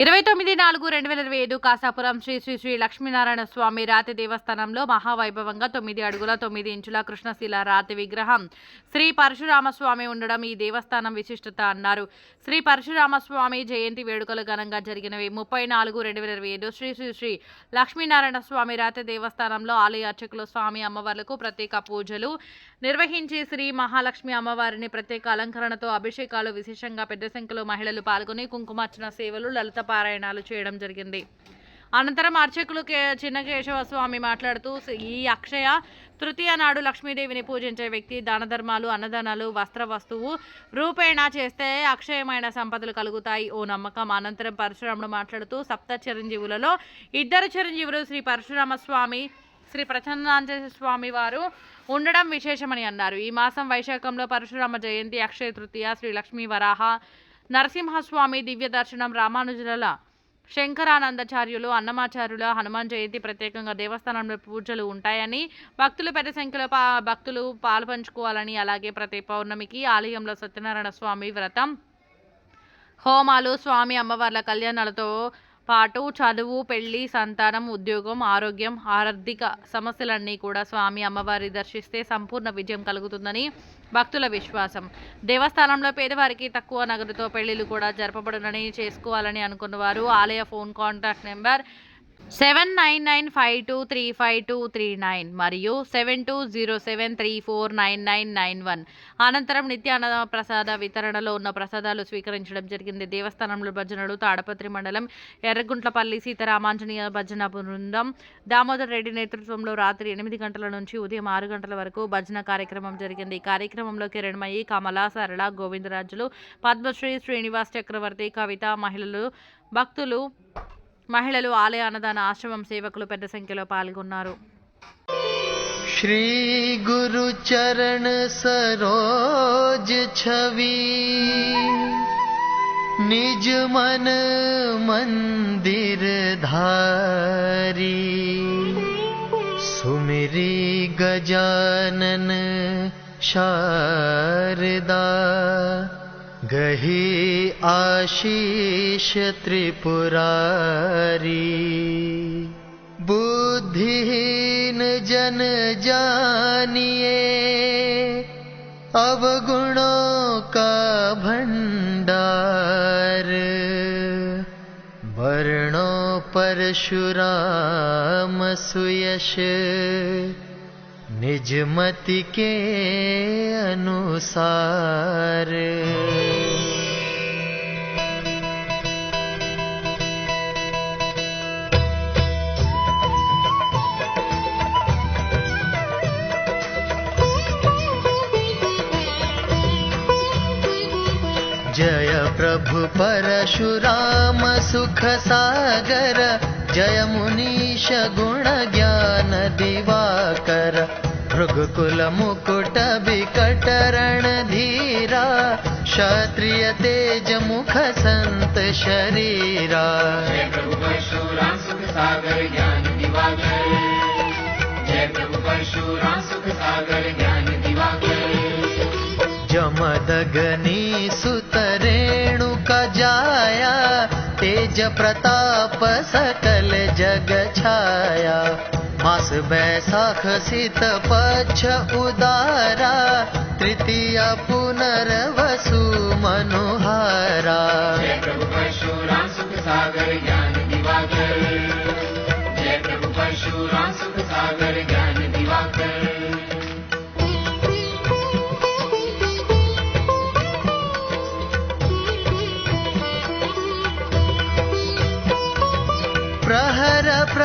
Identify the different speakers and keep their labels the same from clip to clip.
Speaker 1: ఇరవై తొమ్మిది నాలుగు రెండు వేల ఇరవై ఐదు కాసాపురం శ్రీ శ్రీ శ్రీ లక్ష్మీనారాయణ స్వామి రాతి దేవస్థానంలో మహావైభవంగా తొమ్మిది అడుగుల తొమ్మిది ఇంచుల కృష్ణశిల రాతి విగ్రహం శ్రీ పరశురామస్వామి ఉండడం ఈ దేవస్థానం విశిష్టత అన్నారు. శ్రీ పరశురామస్వామి జయంతి వేడుకలు ఘనంగా జరిగినవి. ముప్పై నాలుగు రెండు వేల ఇరవై ఐదు శ్రీ శ్రీ శ్రీ లక్ష్మీనారాయణ స్వామి రాతి దేవస్థానంలో ఆలయ అర్చకులు స్వామి అమ్మవార్లకు ప్రత్యేక పూజలు నిర్వహించి శ్రీ మహాలక్ష్మి అమ్మవారిని ప్రత్యేక అలంకరణతో అభిషేకాలు విశేషంగా పెద్ద సంఖ్యలో మహిళలు పాల్గొని కుంకుమార్చన సేవలు లలిత పారాయణాలు చేయడం చేయడం జరిగింది. అనంతరం అర్చకులు కే చిన్న కేశవ స్వామి మాట్లాడుతూ ఈ అక్షయ తృతీయ నాడు లక్ష్మీదేవిని పూజించే వ్యక్తి దాన ధర్మాలు అన్నదానాలు వస్త్ర వస్తువు రూపేణా చేస్తే అక్షయమైన సంపదలు కలుగుతాయి. ఓ నమ్మకం. అనంతరం పరశురాముడు మాట్లాడుతూ సప్త చిరంజీవులలో ఇద్దరు చిరంజీవులు శ్రీ పరశురామ స్వామి శ్రీ ప్రచన్నాంజ స్వామి వారు ఉండడం విశేషమని అన్నారు. ఈ మాసం వైశాఖంలో పరశురామ జయంతి అక్షయ తృతీయ శ్రీ లక్ష్మీ వరాహ నరసింహస్వామి దివ్య దర్శనం రామానుజుల శంకరానందాచార్యులు అన్నమాచార్యుల హనుమాన్ జయంతి ప్రత్యేకంగా దేవస్థానంలో పూజలు ఉంటాయని భక్తులు పెద్ద సంఖ్యలో పా భక్తులు పాల్పంచుకోవాలని అలాగే ప్రతి పౌర్ణమికి ఆలయంలో సత్యనారాయణ స్వామి వ్రతం హోమాలు స్వామి అమ్మవార్ల కళ్యాణాలతో పాటు చదువు పెళ్ళి సంతానం ఉద్యోగం ఆరోగ్యం ఆర్థిక సమస్యలన్నీ కూడా స్వామి అమ్మవారి దర్శిస్తే సంపూర్ణ విజయం కలుగుతుందని భక్తుల విశ్వాసం. దేవస్థానంలో పేదవారికి తక్కువ నగదుతో పెళ్ళిళ్ళు కూడా జరపబడునని చేసుకోవాలని అనుకున్న వారు ఆలయ phone contact number seven nine nine five two three five two three nine మరియు seven two zero seven three four nine nine nine one అనంతరం నిత్యానంద ప్రసాద వితరణలో ఉన్న ప్రసాదాలు స్వీకరించడం జరిగింది. దేవస్థానంలో భజనలు తాడపత్రి మండలం ఎర్రగుంట్లపల్లి సీతారామాంజనేయ భజన బృందం దామోదర్ రెడ్డి నేతృత్వంలో రాత్రి ఎనిమిది గంటల నుంచి ఉదయం ఆరు గంటల వరకు భజన కార్యక్రమం జరిగింది. ఈ కార్యక్రమంలో కిరణ్మయి కమల సరళ గోవిందరాజులు పద్మశ్రీ శ్రీనివాస్ చక్రవర్తి కవిత మహిళలు భక్తులు మహిళలు ఆలయ అన్నదాన ఆశ్రమం సేవకులు పెద్ద సంఖ్యలో పాల్గొన్నారు
Speaker 2: श्री गुरु चरण सरोज छवि निज मन मंदिर धारी सुमिरी गजानन शारदा गही आशीष त्रिपुरारी। बुद्धिहीन जन जानिए अवगुणों का भंडार। वर्णों परशुराम सुयश निज मति के अनुसार प्रभु परशुराम सुख सागर जय मुनीश गुण ज्ञान दिवाकर भृगुकुल मुकुट विकट रण धीरा क्षत्रिय तेज मुख संत शरीरा
Speaker 3: जय प्रभु परशुराम सुख सागर ज्ञान दिवाकर जय प्रभु परशुराम सुख सागर ज्ञान दिवाकर
Speaker 2: जमदगनी सुत रेणुक जाया तेज प्रताप सकल जग छाया। मास बैसाख सित पक्ष उदारा। तृतीय पुनर्वसु मनुहारा।
Speaker 3: सागर ज्ञान दिवाकर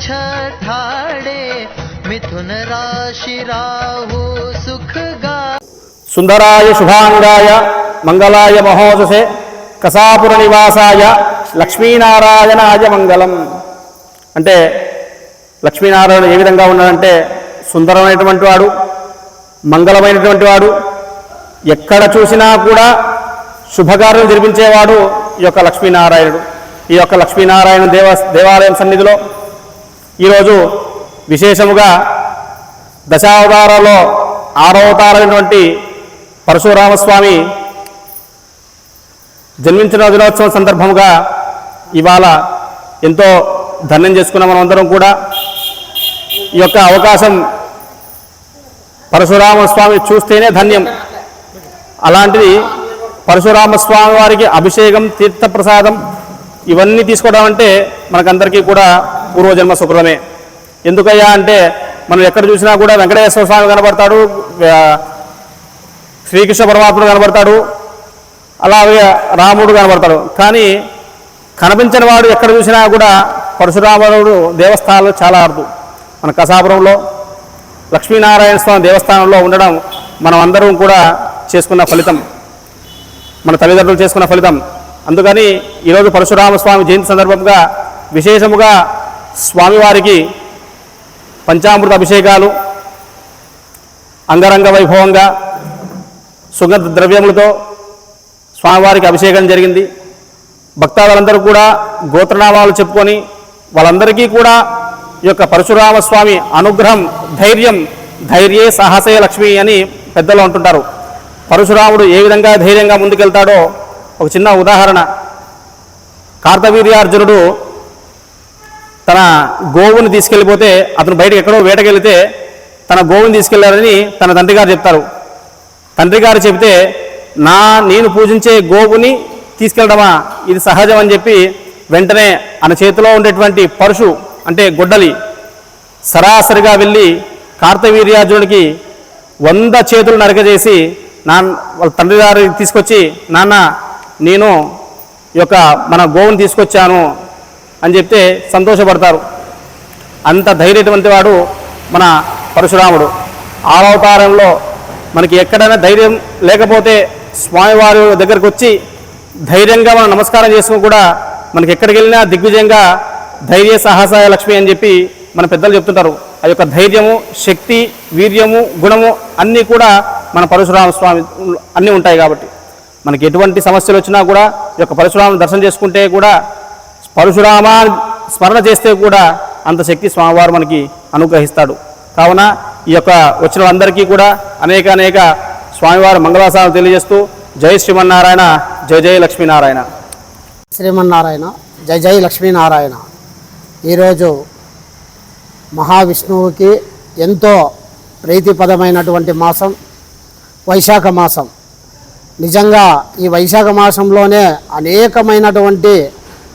Speaker 2: छठाड़े मिथुन राशि राहु सुख गा
Speaker 4: సుందరాయ శుభాంగాయ మంగళాయ మహోదశే కసాపుర నివాసాయ లక్ష్మీనారాయణాయ మంగళం అంటే లక్ష్మీనారాయణ ఏ విధంగా ఉన్నాడంటే సుందరమైనటువంటి వాడు మంగళమైనటువంటి వాడు ఎక్కడ చూసినా కూడా శుభకార్యం జరిపించేవాడు ఈ యొక్క లక్ష్మీనారాయణుడు ఈ యొక్క లక్ష్మీనారాయణ దేవ దేవాలయం సన్నిధిలో ఈరోజు విశేషముగా దశావతారంలో ఆరవతారైనటువంటి పరశురామస్వామి జన్మించిన దినోత్సవం సందర్భంగా ఇవాళ ఎంతో ధన్యం చేసుకున్న మనమందరం కూడా ఈ యొక్క అవకాశం పరశురామస్వామి చూస్తేనే ధన్యం. అలాంటిది పరశురామస్వామి వారికి అభిషేకం తీర్థప్రసాదం ఇవన్నీ తీసుకోవడం అంటే మనకందరికీ కూడా పూర్వజన్మ సుకృతమే. ఎందుకయ్యా అంటే మనం ఎక్కడ చూసినా కూడా వెంకటేశ్వర స్వామి కనబడతాడు శ్రీకృష్ణ పరమాత్ముడు కనబడతాడు అలాగే రాముడు కనబడతాడు. కానీ కనిపించని వాడు ఎక్కడ చూసినా కూడా పరశురాముడు దేవస్థానాలు చాలా అరుదు. మన కసాపురంలో లక్ష్మీనారాయణ స్వామి దేవస్థానంలో ఉండడం మనం అందరం కూడా చేసుకున్న ఫలితం. మన తల్లిదండ్రులు చేసుకున్న ఫలితం. అందుకని ఈరోజు పరశురామ స్వామి జయంతి సందర్భంగా విశేషముగా స్వామివారికి పంచామృత అభిషేకాలు అంగరంగ వైభవంగా సుగంధ ద్రవ్యములతో స్వామివారికి అభిషేకం జరిగింది. భక్తాదులందరూ కూడా గోత్రనామాలు చెప్పుకొని వాళ్ళందరికీ కూడా ఈ యొక్క పరశురామస్వామి అనుగ్రహం ధైర్యం ధైర్యే సాహసే లక్ష్మి అని పెద్దలు అంటుంటారు. పరశురాముడు ఏ విధంగా ధైర్యంగా ముందుకెళ్తాడో ఒక చిన్న ఉదాహరణ. కార్తవీర్యార్జునుడు తన గోవుని తీసుకెళ్ళిపోతే అతను బయటకు ఎక్కడో వేటకెళ్తే తన గోవుని తీసుకెళ్ళారని తన తండ్రి గారు చెప్తారు. తండ్రి గారు చెబితే నా నేను పూజించే గోవుని తీసుకెళ్ళడమా? ఇది సహజం అని చెప్పి వెంటనే ఆయన చేతిలో ఉండేటువంటి పరుషు అంటే గొడ్డలి సరాసరిగా వెళ్ళి కార్తవీర్యార్జునుడికి వంద చేతులు నరకజేసి నా వాళ్ళ తండ్రి గారి తీసుకొచ్చి నాన్న నేను ఈ యొక్క మన గోవుని తీసుకొచ్చాను అని చెప్తే సంతోషపడతారు. అంత ధైర్యటువంటి వాడు మన పరశురాముడు. ఆరవతారంలో మనకి ఎక్కడైనా ధైర్యం లేకపోతే స్వామివారి దగ్గరకు వచ్చి ధైర్యంగా మనం నమస్కారం చేసుకుని కూడా మనకి ఎక్కడికి వెళ్ళినా దిగ్విజయంగా ధైర్య సాహసాయ లక్ష్మి అని చెప్పి మన పెద్దలు చెప్తుంటారు. ఆ యొక్క ధైర్యము శక్తి వీర్యము గుణము అన్నీ కూడా మన పరశురామ స్వామి అన్నీ ఉంటాయి కాబట్టి. మనకి ఎటువంటి సమస్యలు వచ్చినా కూడా ఈ యొక్క పరశురాముని దర్శనం చేసుకుంటే కూడా పరశురామ స్మరణ చేస్తే కూడా అంత శక్తి స్వామివారు మనకి అనుగ్రహిస్తాడు. కావున ఈ యొక్క వచ్చిన వాళ్ళందరికీ కూడా అనేక అనేక స్వామివారి మంగళాసాలు తెలియజేస్తూ జై శ్రీమన్నారాయణ జై జై లక్ష్మీనారాయణ.
Speaker 5: శ్రీమన్నారాయణ జై జై లక్ష్మీనారాయణ. ఈరోజు మహావిష్ణువుకి ఎంతో ప్రీతిపదమైనటువంటి మాసం వైశాఖ మాసం. నిజంగా ఈ వైశాఖ మాసంలోనే అనేకమైనటువంటి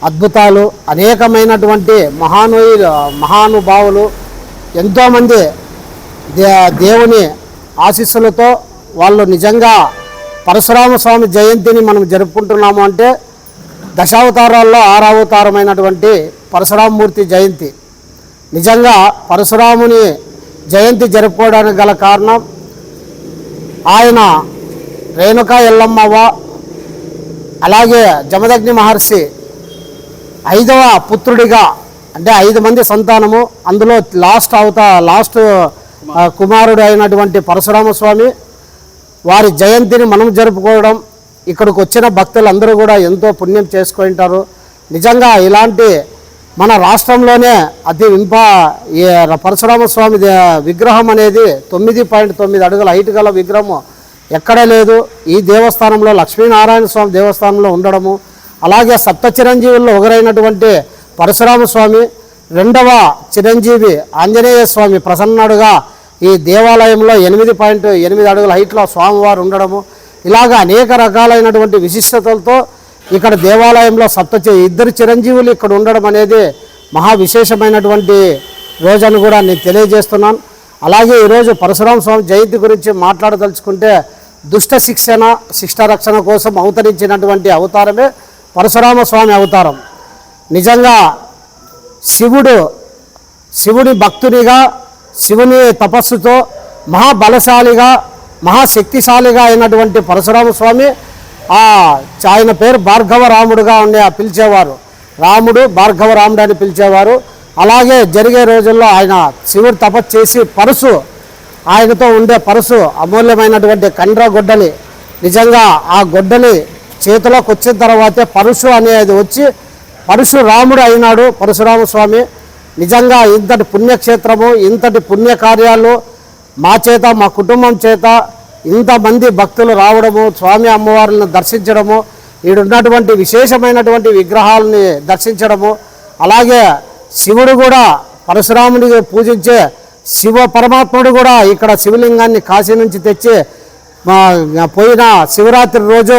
Speaker 5: అద్భుతాలు అనేకమైనటువంటి మహానుయులు మహానుభావులు ఎంతోమంది దే దేవుని ఆశీస్సులతో వాళ్ళు నిజంగా పరశురామ స్వామి జయంతిని మనం జరుపుకుంటున్నాము అంటే దశావతారాల్లో ఆరావతారమైనటువంటి పరశురామమూర్తి జయంతి. నిజంగా పరశురాముని జయంతి జరుపుకోవడానికి గల కారణం ఆయన రేణుకా ఎల్లమ్మవ అలాగే జమదగ్ని మహర్షి ఐదవ పుత్రుడిగా అంటే ఐదు మంది సంతానము అందులో లాస్ట్ అవత లాస్ట్ కుమారుడు అయినటువంటి పరశురామ స్వామి వారి జయంతిని మనం జరుపుకోవడం ఇక్కడికి వచ్చిన భక్తులందరూ కూడా ఎంతో పుణ్యం చేసుకుంటారు నిజంగా ఇలాంటి మన రాష్ట్రంలోనే అతి ఇంప ఈ పరశురామ స్వామి విగ్రహం అనేది తొమ్మిది పాయింట్ తొమ్మిది అడుగుల హైట్ గల విగ్రహం ఎక్కడ లేదు. ఈ దేవస్థానంలో లక్ష్మీనారాయణ స్వామి దేవస్థానంలో ఉండడము అలాగే సప్త చిరంజీవుల్లో ఒకరైనటువంటి పరశురామ స్వామి రెండవ చిరంజీవి ఆంజనేయ స్వామి ప్రసన్నుడుగా ఈ దేవాలయంలో ఎనిమిది పాయింట్ ఎనిమిది అడుగుల హైట్లో స్వామివారు ఉండడము ఇలాగ అనేక రకాలైనటువంటి విశిష్టతలతో ఇక్కడ దేవాలయంలో సప్త ఇద్దరు చిరంజీవులు ఇక్కడ ఉండడం అనేది మహా విశేషమైనటువంటి రోజని కూడా నేను తెలియజేస్తున్నాను. అలాగే ఈరోజు పరశురామ స్వామి జయంతి గురించి మాట్లాడదలుచుకుంటే దుష్ట శిక్షణ శిష్ట రక్షణ కోసం అవతరించినటువంటి అవతారమే పరశురామ స్వామి అవతారం. నిజంగా శివుడు శివుని భక్తునిగా శివుని తపస్సుతో మహాబలశాలిగా మహాశక్తిశాలిగా అయినటువంటి పరశురామ స్వామి
Speaker 6: ఆ ఆయన పేరు భార్గవ రాముడుగా ఉండే పిలిచేవారు. రాముడు భార్గవ రాముడు అని పిలిచేవారు. అలాగే జరిగే రోజుల్లో ఆయన శివుడు తపస్సు చేసి పరుసు ఆయనతో ఉండే పరుసు అమూల్యమైనటువంటి కండ్ర గొడ్డలి నిజంగా ఆ గొడ్డలి చేతిలోకి వచ్చిన తర్వాతే పరుశు అనేది వచ్చి పరశురాముడు అయినాడు పరశురామ స్వామి. నిజంగా ఇంతటి పుణ్యక్షేత్రము ఇంతటి పుణ్యకార్యాలు మా చేత మా కుటుంబం చేత ఇంతమంది భక్తులు రావడము స్వామి అమ్మవారిని దర్శించడము ఈడున్నటువంటి విశేషమైనటువంటి విగ్రహాలని దర్శించడము అలాగే శివుడు కూడా పరశురాముడిని పూజించే శివ పరమాత్ముడు కూడా ఇక్కడ శివలింగాన్ని కాశీ నుంచి తెచ్చి మా పోయిన శివరాత్రి రోజు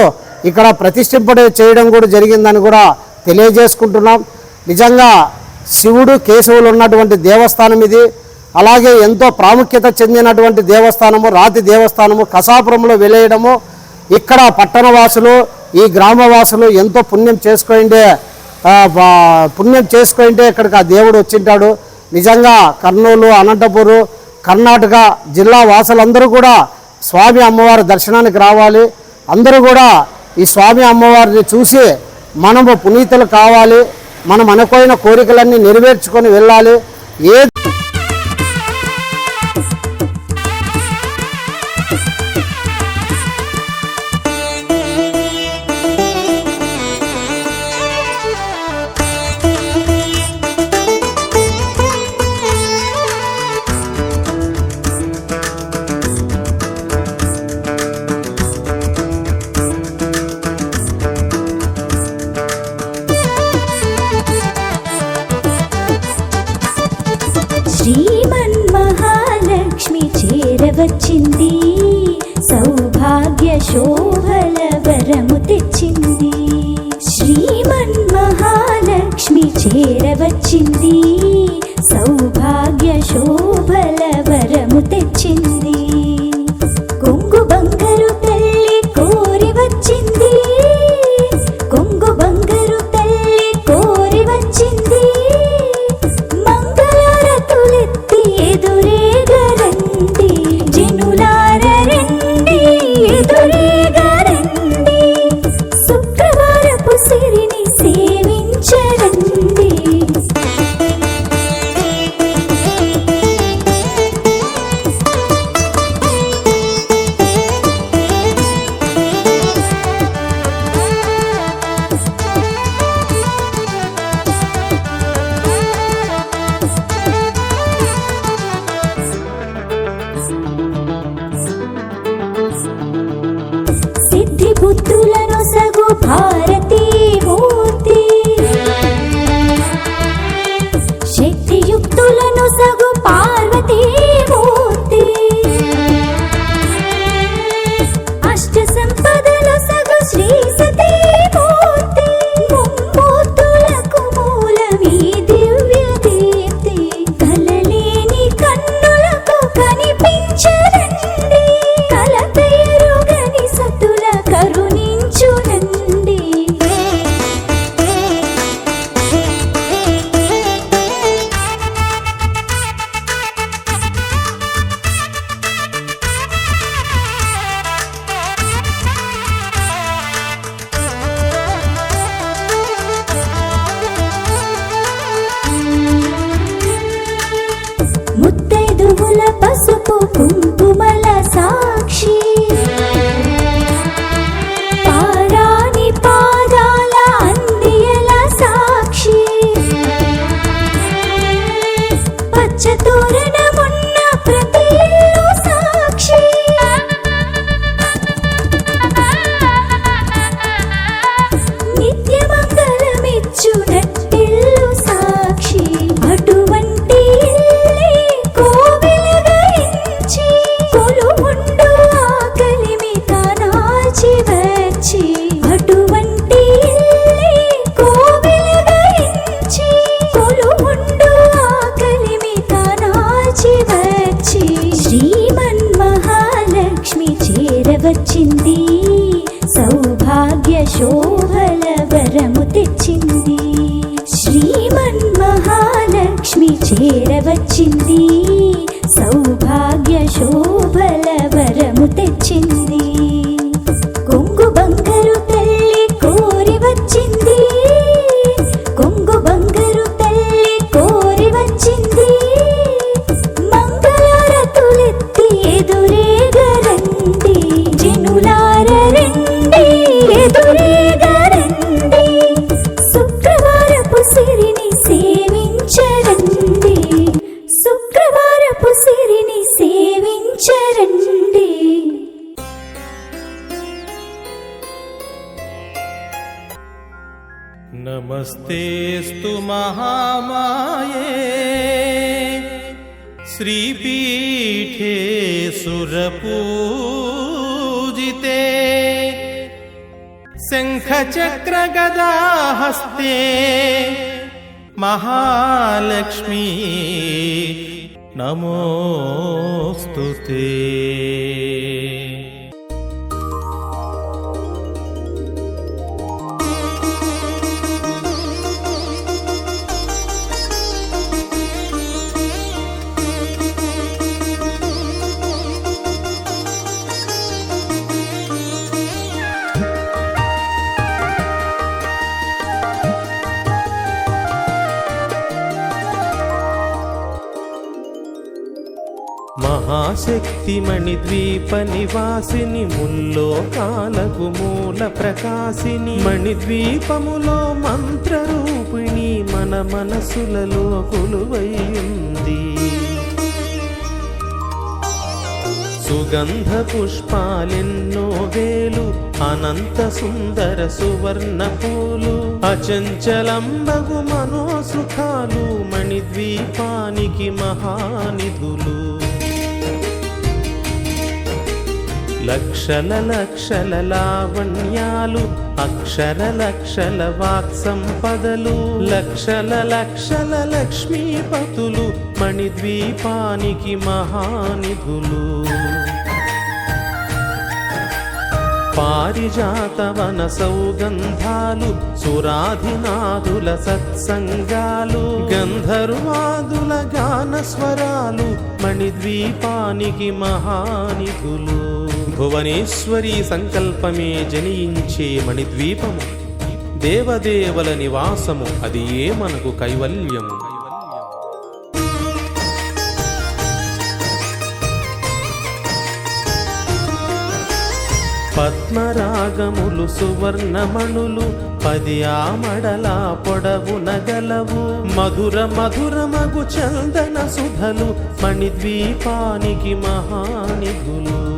Speaker 6: ఇక్కడ ప్రతిష్ఠింపడే చేయడం కూడా జరిగిందని కూడా తెలియజేసుకుంటున్నాం. నిజంగా శివుడు కేశవులు ఉన్నటువంటి దేవస్థానం ఇది. అలాగే ఎంతో ప్రాముఖ్యత చెందినటువంటి దేవస్థానము రాతి దేవస్థానము కసాపురంలో వెలేయడము. ఇక్కడ పట్టణవాసులు ఈ గ్రామవాసులు ఎంతో పుణ్యం చేసుకోండే పుణ్యం చేసుకుంటే ఇక్కడికి ఆ దేవుడు వచ్చింటాడు. నిజంగా కర్నూలు అనంతపూరు కర్ణాటక జిల్లా వాసులందరూ కూడా స్వామి అమ్మవారి దర్శనానికి రావాలి. అందరూ కూడా ఈ స్వామి అమ్మవారిని చూసి మనము పునీతులు కావాలి మనం అనుకోయిన కోరికలన్నీ నెరవేర్చుకొని వెళ్ళాలి. ఏ
Speaker 7: शङ्खचक्रगदाहस्ते महालक्ष्मी नमोऽस्तु ते। శక్తిమణి ద్వీప నివాసిని ముల్లోకాలకు మూల ప్రకాశిని. మణిద్వీపములో మంత్రరూపిణి మన మనసులలో కొలువైంది సుగంధ పుష్పాలెన్నో వేలు అనంత సుందర సువర్ణ పూలు అచంచలంబగు మనోసుఖాలు మణిద్వీపానికి మహానిధులు. లక్షల లక్షల లావణ్యాలు అక్షర లక్షల వాక్ సంపదలు లక్షల లక్షల లక్ష్మీపతులు మణిద్వీపానికి మహానిధులు. పారిజాతవన సౌగంధాలు సురాధినాదుల సత్సంగాలు గంధర్వాదుల గాన స్వరాలు మణిద్వీపానికి మహానిధులు. భువనేశ్వరి సంకల్పమే జనించే మణిద్వీపము. దేవదేవల నివాసము అది ఏ మనకు కైవల్యము? పద్మరాగములు సువర్ణమణులు పది ఆమడల పొడవు నగలవు. మధుర మధురమగు చందన సుధలు మణిద్వీపానికి మహానిధులు.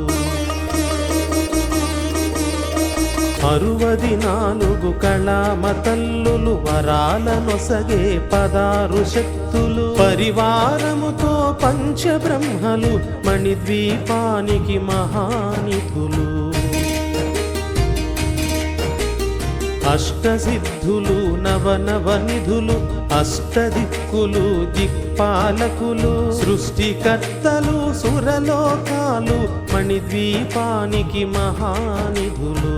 Speaker 7: అరువది నాలుగు కళామతల్లులు వరాలనొసగే పదారు శక్తులు. పరివారముతో పంచబ్రహ్మలు మణిద్వీపానికి మహానిధులు అష్టసిద్ధులు నవనవ నిధులు అష్టదిక్కులు దిక్పాలకులు సృష్టికర్తలు సురలోకాలు మణిద్వీపానికి మహానిధులు.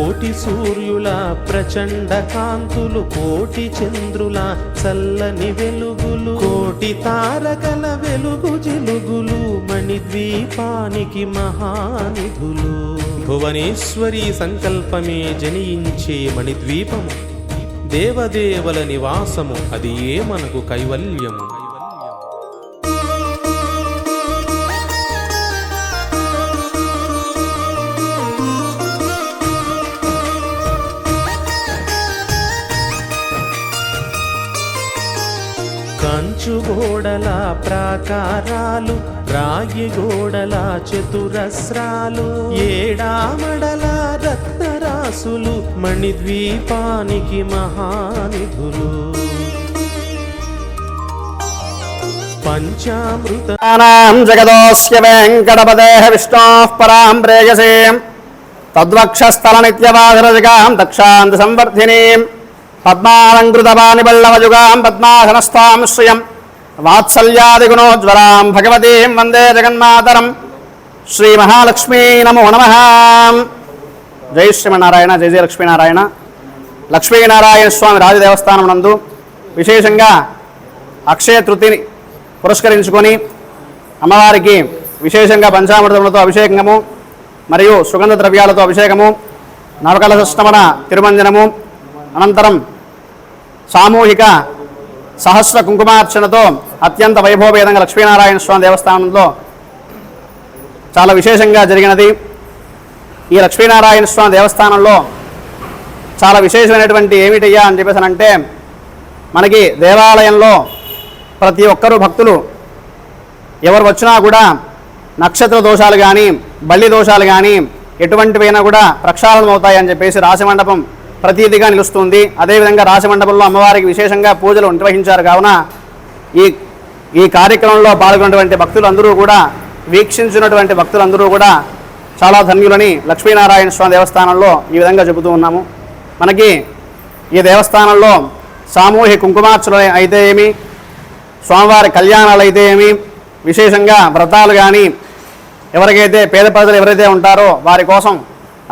Speaker 7: కోటి సూర్యుల ప్రచండ కాంతులు కోటి చంద్రుల చల్లని వెలుగులు కోటి తారకల వెలుగు జిలుగులు మణిద్వీపానికి మహానిధులు. భువనేశ్వరి సంకల్పమే జనించే మణిద్వీపము దేవదేవల నివాసము అది ఏ మనకు కైవల్యము? కంచు గోడల ప్రాకారాలు రాగి గోడల చతురస్రాలు ఏడామడల రత్నరాసులు మణిద్వీపానికి మహానిధులు. పంచామృత
Speaker 4: జగదోస్య వెంకటపదేః విష్ణోః పరాం ప్రేయసే తద్వక్షస్థల నిత్యవాధరజగాం దక్షాంత సంవర్ధినీం. పద్మాలంకృతపాణిబల్లవజుగాం పద్మాసనస్థాం శ్రియం. వాత్సల్యాదిగుణోజ్వరాం భగవతీం వందే జగన్మాతరం. శ్రీ మహాలక్ష్మీ నమో నమ. జై శ్రీమన్నారాయణ జై జయ లక్ష్మీనారాయణ. లక్ష్మీనారాయణ స్వామి రాజదేవస్థానం నందు విశేషంగా అక్షయ తృతిని పురస్కరించుకొని అమ్మవారికి విశేషంగా పంచామృతములతో అభిషేకము మరియు సుగంధ ద్రవ్యాలతో అభిషేకము నవకలశస్తమన తిరుమంజనము అనంతరం సామూహిక సహస్ర కుంకుమార్చనతో అత్యంత వైభవభేదంగా లక్ష్మీనారాయణ స్వామి దేవస్థానంలో చాలా విశేషంగా జరిగినది. ఈ లక్ష్మీనారాయణ స్వామి దేవస్థానంలో చాలా విశేషమైనటువంటి ఏమిటయ్యా అని చెప్పేసి అంటే మనకి దేవాలయంలో ప్రతి ఒక్కరూ భక్తులు ఎవరు వచ్చినా కూడా నక్షత్ర దోషాలు కానీ బల్లి దోషాలు కానీ ఎటువంటివైనా కూడా ప్రక్షాళనం అవుతాయని చెప్పేసి రాశిమండపం ప్రతీతిగా నిలుస్తుంది. అదేవిధంగా రాజమండపంలో అమ్మవారికి విశేషంగా పూజలు నిర్వహించారు. కావున ఈ ఈ కార్యక్రమంలో పాల్గొన్నటువంటి భక్తులందరూ కూడా వీక్షించినటువంటి భక్తులందరూ కూడా చాలా ధన్యులని లక్ష్మీనారాయణ స్వామి దేవస్థానంలో ఈ విధంగా చెబుతూ ఉన్నాము. మనకి ఈ దేవస్థానంలో సామూహిక కుంకుమార్చన అయితే ఏమి స్వామివారి కళ్యాణాలు అయితే ఏమి విశేషంగా వ్రతాలు కానీ ఎవరికైతే పేద ప్రజలు ఎవరైతే ఉంటారో వారి కోసం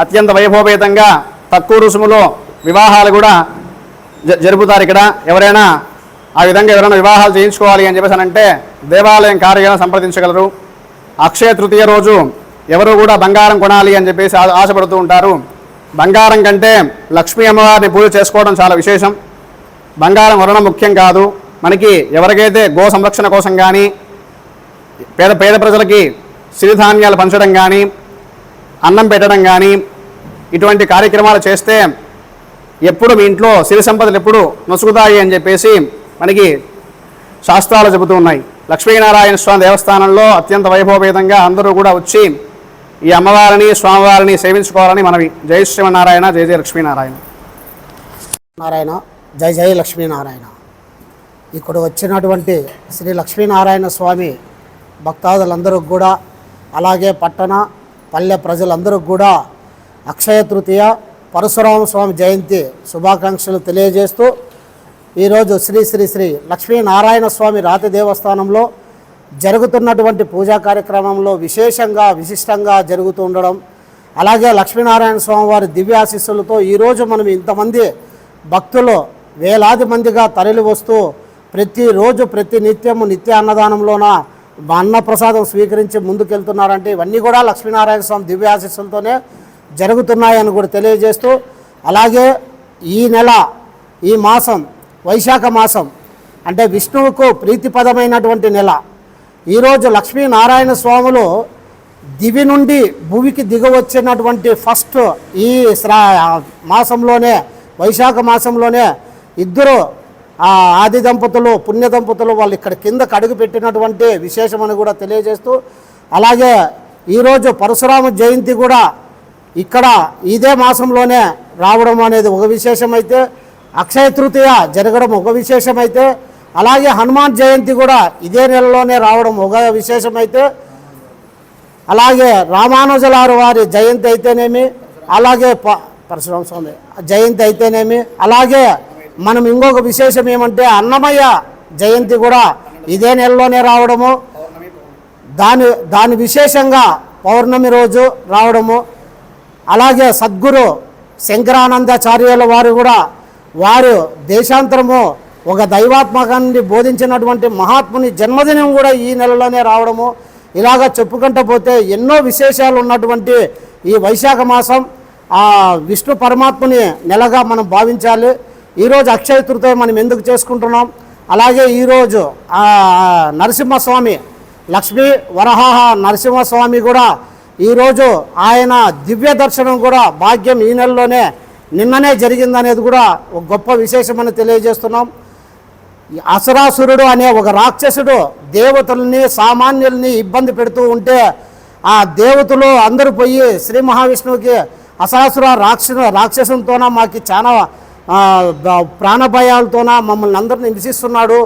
Speaker 4: అత్యంత వైభవపేతంగా తక్కువ రుసుములో వివాహాలు కూడా జ- జరుపుతారు ఇక్కడ. ఎవరైనా ఆ విధంగా ఎవరైనా వివాహాలు చేయించుకోవాలి అని చెప్పేసి అంటే దేవాలయం కార్యాలయం సంప్రదించగలరు. అక్షయ తృతీయ రోజు ఎవరు కూడా బంగారం కొనాలి అని చెప్పేసి ఆశపడుతూ ఉంటారు. బంగారం కంటే లక్ష్మీ అమ్మవారిని పూజ చేసుకోవడం చాలా విశేషం. బంగారం వరణం ముఖ్యం కాదు. మనకి ఎవరికైతే గో సంరక్షణ కోసం కానీ పేద పేద ప్రజలకి సిరిధాన్యాలు పంచడం కానీ అన్నం పెట్టడం కానీ ఇటువంటి కార్యక్రమాలు చేస్తే ఎప్పుడు మీ ఇంట్లో సిరి సంపదలు ఎప్పుడు నొసుగుతాయి అని చెప్పేసి మనకి శాస్త్రాలు చెబుతూ ఉన్నాయి. లక్ష్మీనారాయణ స్వామి దేవస్థానంలో అత్యంత వైభవపేతంగా అందరూ కూడా వచ్చి ఈ అమ్మవారిని స్వామివారిని సేవించుకోవాలని మనవి. జై శ్రీమన్నారాయణ జై జయ లక్ష్మీనారాయణ.
Speaker 5: నారాయణ జై జై లక్ష్మీనారాయణ. ఇక్కడ వచ్చినటువంటి శ్రీ లక్ష్మీనారాయణ స్వామి భక్తాదులందరికి కూడా అలాగే పట్టణ పల్లె ప్రజలందరికి కూడా అక్షయ తృతీయ పరశురామ స్వామి జయంతి శుభాకాంక్షలు తెలియజేస్తూ ఈరోజు శ్రీ శ్రీ శ్రీ లక్ష్మీనారాయణ స్వామి రాతి దేవస్థానంలో జరుగుతున్నటువంటి పూజా కార్యక్రమంలో విశేషంగా విశిష్టంగా జరుగుతూ ఉండడం అలాగే లక్ష్మీనారాయణ స్వామి వారి దివ్యాశిస్సులతో ఈరోజు మనం ఇంతమంది భక్తులు వేలాది మందిగా తరలి వస్తూ ప్రతిరోజు ప్రతి నిత్యము నిత్య అన్నదానంలోన అన్నప్రసాదం స్వీకరించి ముందుకెళ్తున్నారంటే ఇవన్నీ కూడా లక్ష్మీనారాయణ స్వామి దివ్యాశిస్సులతోనే జరుగుతున్నాయని కూడా తెలియజేస్తూ అలాగే ఈ నెల ఈ మాసం వైశాఖ మాసం అంటే విష్ణువుకు ప్రీతిపదమైనటువంటి నెల. ఈరోజు లక్ష్మీనారాయణ స్వాములు దివి నుండి భూమికి దిగవచ్చినటువంటి ఫస్ట్ ఈ మాసంలోనే వైశాఖ మాసంలోనే ఇద్దరు ఆది దంపతులు పుణ్య దంపతులు వాళ్ళు ఇక్కడ కిందకు అడుగు పెట్టినటువంటి విశేషమని కూడా తెలియజేస్తూ అలాగే ఈరోజు పరశురామ జయంతి కూడా ఇక్కడ ఇదే మాసంలోనే రావడం అనేది ఒక విశేషమైతే అక్షయ తృతీయ జరగడం ఒక విశేషమైతే అలాగే హనుమాన్ జయంతి కూడా ఇదే నెలలోనే రావడం ఒక విశేషమైతే అలాగే రామానుజలారు వారి జయంతి అయితేనేమి అలాగే ప పరశురామ స్వామి జయంతి అయితేనేమి అలాగే మనం ఇంకొక విశేషం ఏమంటే అన్నమయ్య జయంతి కూడా ఇదే నెలలోనే రావడము. దాని దాని విశేషంగా పౌర్ణమి రోజు రావడము. అలాగే సద్గురు శంకరానందాచార్యుల వారు కూడా వారు దేశాంతరము ఒక దైవాత్మకాన్ని బోధించినటువంటి మహాత్ముని జన్మదినం కూడా ఈ నెలలోనే రావడము. ఇలాగ చెప్పుకుంటూ పోతే ఎన్నో విశేషాలు ఉన్నటువంటి ఈ వైశాఖ మాసం ఆ విష్ణు పరమాత్మని నెలగా మనం భావించాలి. ఈరోజు అక్షయ తృతీయ మనం ఎందుకు చేసుకుంటున్నాం? అలాగే ఈరోజు నరసింహస్వామి లక్ష్మీ వరహాహ నరసింహస్వామి కూడా ఈరోజు ఆయన దివ్య దర్శనం కూడా భాగ్యం ఈ నెలలోనే నిన్ననే జరిగిందనేది కూడా ఒక గొప్ప విశేషమని తెలియజేస్తున్నాం. అసరాసురుడు అసురాసురుడు అనే ఒక రాక్షసుడు దేవతల్ని సామాన్యుల్ని ఇబ్బంది పెడుతూ ఉంటే ఆ దేవతలు అందరూ పోయి శ్రీ మహావిష్ణువుకి అసరాసుర రాక్షసు రాక్షసంతోన మాకు చాలా ప్రాణభయాలతోన మమ్మల్ని అందరిని హింసిస్తున్నాడు.